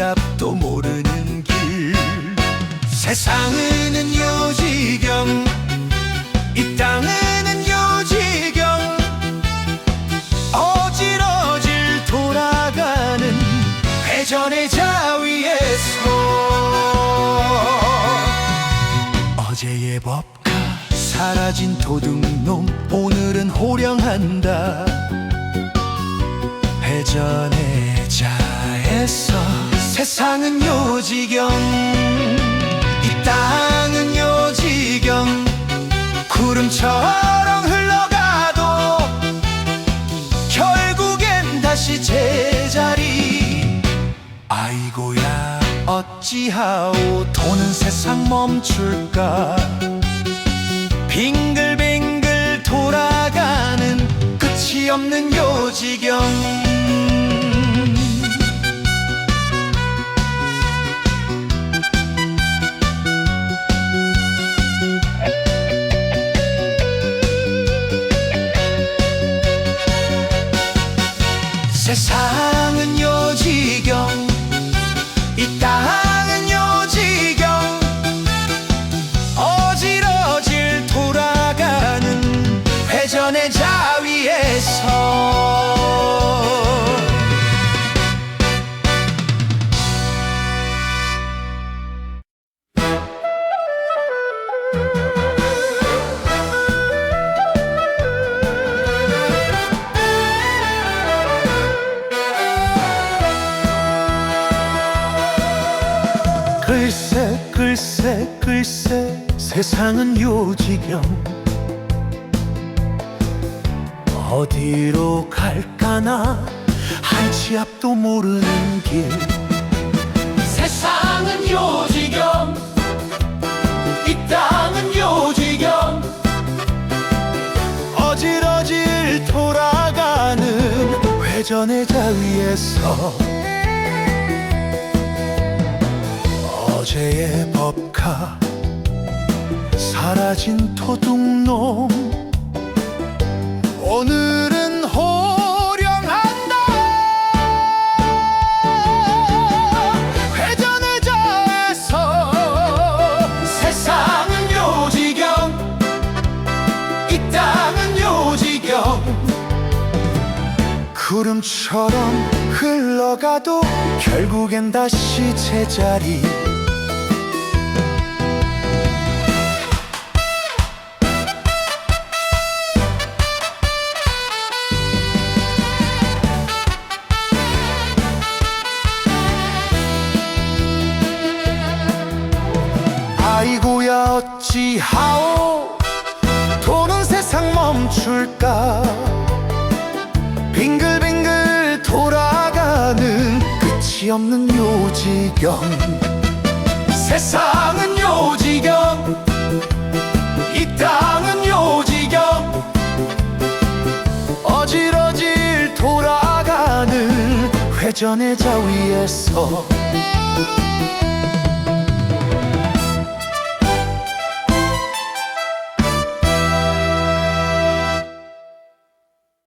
앞도 모르는 길. 세상은 요지경 이 땅은 요지경. 어질어질 돌아가는 회전의 자위에서. 어제의 법가 사라진 도둑놈 오늘은 호령한다. 회전의 세상은 요지경 이 땅은 요지경. 구름처럼 흘러가도 결국엔 다시 제자리. 아이고야 어찌하오 도는 세상 멈출까? 빙글빙글 돌아가는 끝이 없는 요지경 세상 글쎄 글쎄 세상은 요지경. 어디로 갈까나 한치 앞도 모르는 길. 세상은 요지경 이 땅은 요지경. 어질어질 돌아가는 회전의 자위에서 어제의 법카 사라진 도둑놈. 오늘은 호령한다. 회전의 자에서 세상은 요지경 이 땅은 요지경. 구름처럼 흘러가도 결국엔 다시 제자리 어찌하오 도는 세상 멈출까? 빙글빙글 돌아가는 끝이 없는 요지경. 세상은 요지경 이 땅은 요지경. 어질어질 돌아가는 회전의 자위에서